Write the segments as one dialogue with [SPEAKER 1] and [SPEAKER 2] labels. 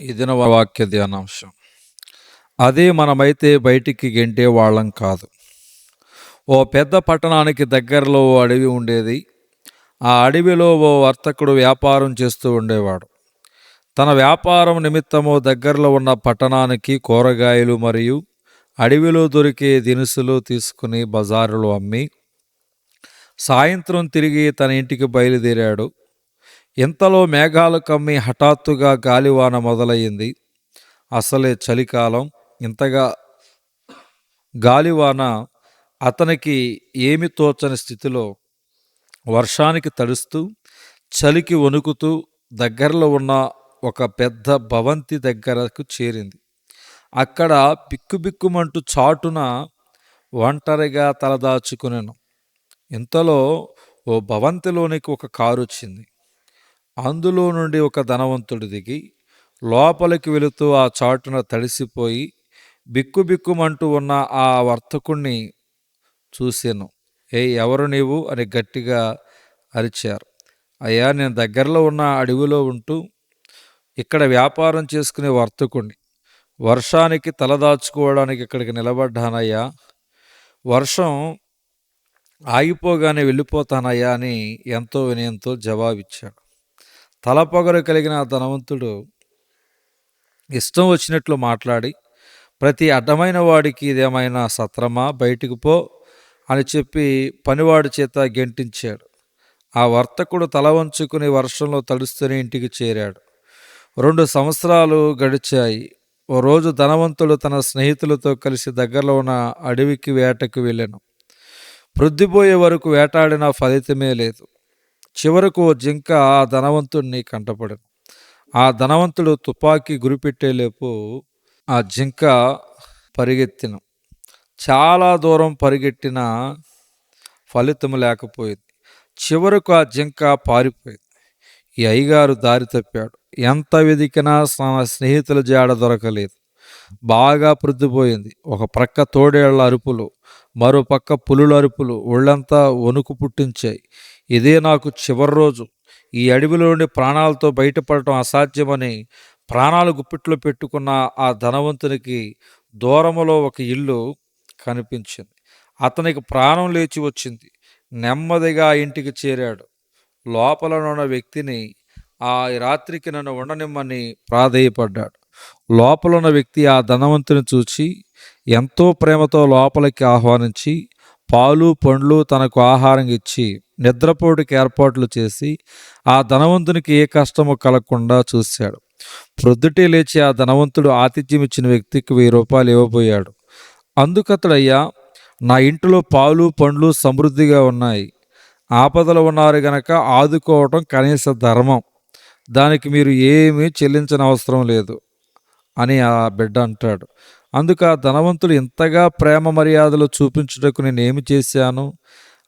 [SPEAKER 1] ఈ దిన వాక్య ధ్యానాంశం. అదే మనమైతే బయటికి గెంటే వాళ్ళం కాదు. ఓ పెద్ద పట్టణానికి దగ్గరలో ఓ అడవి ఉండేది. ఆ అడవిలో ఓ వర్తకుడు వ్యాపారం చేస్తూ ఉండేవాడు. తన వ్యాపారం నిమిత్తము దగ్గరలో ఉన్న పట్టణానికి కూరగాయలు మరియు అడవిలో దొరికే దినుసులు తీసుకుని బజారులో అమ్మి సాయంత్రం తిరిగి తన ఇంటికి బయలుదేరాడు. ఇంతలో మేఘాలు కమ్మి హఠాత్తుగా గాలివాన మొదలయ్యింది. అసలే చలికాలం. ఇంతగా గాలివాన అతనికి ఏమి తోచని స్థితిలో వర్షానికి తడుస్తూ చలికి వణుకుతూ దగ్గరలో ఉన్న ఒక పెద్ద భవంతి దగ్గరకు చేరింది. అక్కడ బిక్కుబిక్కుమంటూ చాటున ఒంటరిగా తలదాచుకునేను. ఇంతలో ఓ భవంతిలోనికి ఒక కారు వచ్చింది అందులో నుండి ఒక ధనవంతుడు దిగి లోపలికి వెళుతూ ఆ చాటున తడిసిపోయి బిక్కుబిక్కుమంటూ ఉన్న ఆ వర్తకుణ్ణి చూశాను. ఏ ఎవరు నీవు? అని గట్టిగా అరిచారు. అయ్యా నేను దగ్గరలో ఉన్న అడవిలో ఉంటూ ఇక్కడ వ్యాపారం చేసుకునే వర్తకుణ్ణి. వర్షానికి తలదాచుకోవడానికి ఇక్కడికి నిలబడ్డానయ్యా. వర్షం ఆగిపోగానే వెళ్ళిపోతానయ్యా అని ఎంతో వినయంతో జవాబిచ్చాడు. తలపొగరు కలిగిన ధనవంతుడు ఇష్టం వచ్చినట్లు మాట్లాడి ప్రతి అడ్డమైన వాడికి ఇదేమైనా సత్రమా? బయటికి పో అని చెప్పి పనివాడి చేత గెంటించాడు. ఆ వర్తకుడు తల వంచుకుని వర్షంలో తడుస్తూనే ఇంటికి చేరాడు. రెండు సంవత్సరాలు గడిచాయి. ఓ రోజు ధనవంతుడు తన స్నేహితులతో కలిసి దగ్గరలో ఉన్న అడవికి వేటకు వెళ్ళాను. వృద్ధిపోయే వరకు వేటాడిన ఫలితమే లేదు. చివరకు జింక ఆ ధనవంతుడిని కంటపడను ఆ ధనవంతుడు తుపాకీ గురిపెట్టేలేపు ఆ జింక పరిగెత్తిన చాలా దూరం పరిగెట్టిన ఫలితం లేకపోయింది. చివరకు ఆ జింక పారిపోయింది. ఈ అయ్యగారు దారి తప్పాడు. ఎంత వెదికినా తన స్నేహితుల జాడ దొరకలేదు. బాగా ప్రొద్దుపోయింది. ఒక ప్రక్క తోడేళ్ళ అరుపులు మరో పక్క పులుల అరుపులు ఒళ్ళంతా వణుకు పుట్టించాయి. ఇదే నాకు చివరి రోజు. ఈ అడవిలో నుండి ప్రాణాలతో బయటపడటం అసాధ్యమని ప్రాణాలు గుప్పిట్లో పెట్టుకున్న ఆ ధనవంతునికి దూరములో ఒక ఇల్లు కనిపించింది. అతనికి ప్రాణం లేచి వచ్చింది. నెమ్మదిగా ఇంటికి చేరాడు. లోపల ఉన్న వ్యక్తిని ఆ రాత్రికి నన్ను ఉండనిమ్మని ప్రాధేయపడ్డాడు. లోపల ఉన్న వ్యక్తి ఆ ధనవంతుని చూచి ఎంతో ప్రేమతో లోపలికి ఆహ్వానించి పాలు పండ్లు తనకు ఆహారం ఇచ్చి నిద్రపోటుకి ఏర్పాట్లు చేసి ఆ ధనవంతునికి ఏ కష్టము కలగకుండా చూశాడు. ప్రొద్దుటే లేచి ఆ ధనవంతుడు ఆతిథ్యం ఇచ్చిన వ్యక్తికి వెయ్యి రూపాయలు ఇవ్వబోయాడు. అందుకతడయ్యా నా ఇంటిలో పాలు పండ్లు సమృద్ధిగా ఉన్నాయి. ఆపదలు ఉన్నారు గనక ఆదుకోవటం కనీస ధర్మం. దానికి మీరు ఏమీ చెల్లించిన అవసరం లేదు అని ఆ బిడ్డ అంటాడు. అందుకు ఆ ధనవంతుడు ఇంతగా ప్రేమ మర్యాదలు చూపించుటకు నేను ఏమి చేశాను?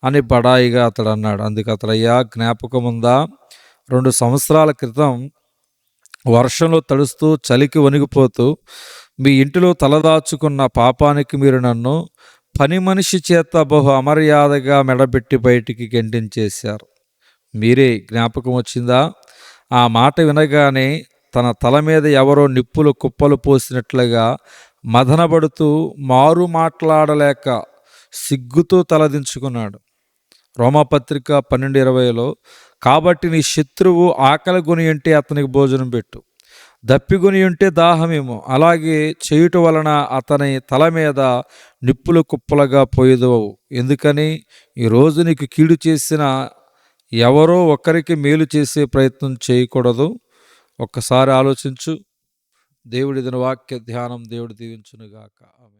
[SPEAKER 1] అని బడాయిగా అతడు అన్నాడు అందుకు అతడయ్యా జ్ఞాపకం ఉందా రెండు సంవత్సరాల క్రితం వర్షంలో తడుస్తూ చలికి వణిగిపోతూ మీ ఇంటిలో తలదాచుకున్న పాపానికి మీరు నన్ను పని మనిషి చేత బహు అమర్యాదగా మెడబెట్టి బయటికి గెంటించేశారు. మీరే జ్ఞాపకం వచ్చిందా? ఆ మాట వినగానే తన తల మీద ఎవరో నిప్పులు కుప్పలు పోసినట్లుగా మదనబడుతూ మారు మాట్లాడలేక సిగ్గుతో తలదించుకున్నాడు. రోమాపత్రిక పన్నెండు ఇరవైలో కాబట్టి నీ శత్రువు ఆకలి గుని ఉంటే అతనికి భోజనం పెట్టు. దప్పిగొని ఉంటే దాహమేమో. అలాగే చేయుట వలన అతని తల మీద నిప్పులు కుప్పలుగా పోయేదవు. ఎందుకని? ఈరోజు నీకు కీడు చేసిన ఎవరో ఒకరికి మేలు చేసే ప్రయత్నం చేయకూడదు. ఒక్కసారి ఆలోచించు. దేవుడి వాక్య ధ్యానం దేవుడు దీవించునుగాక. ఆమె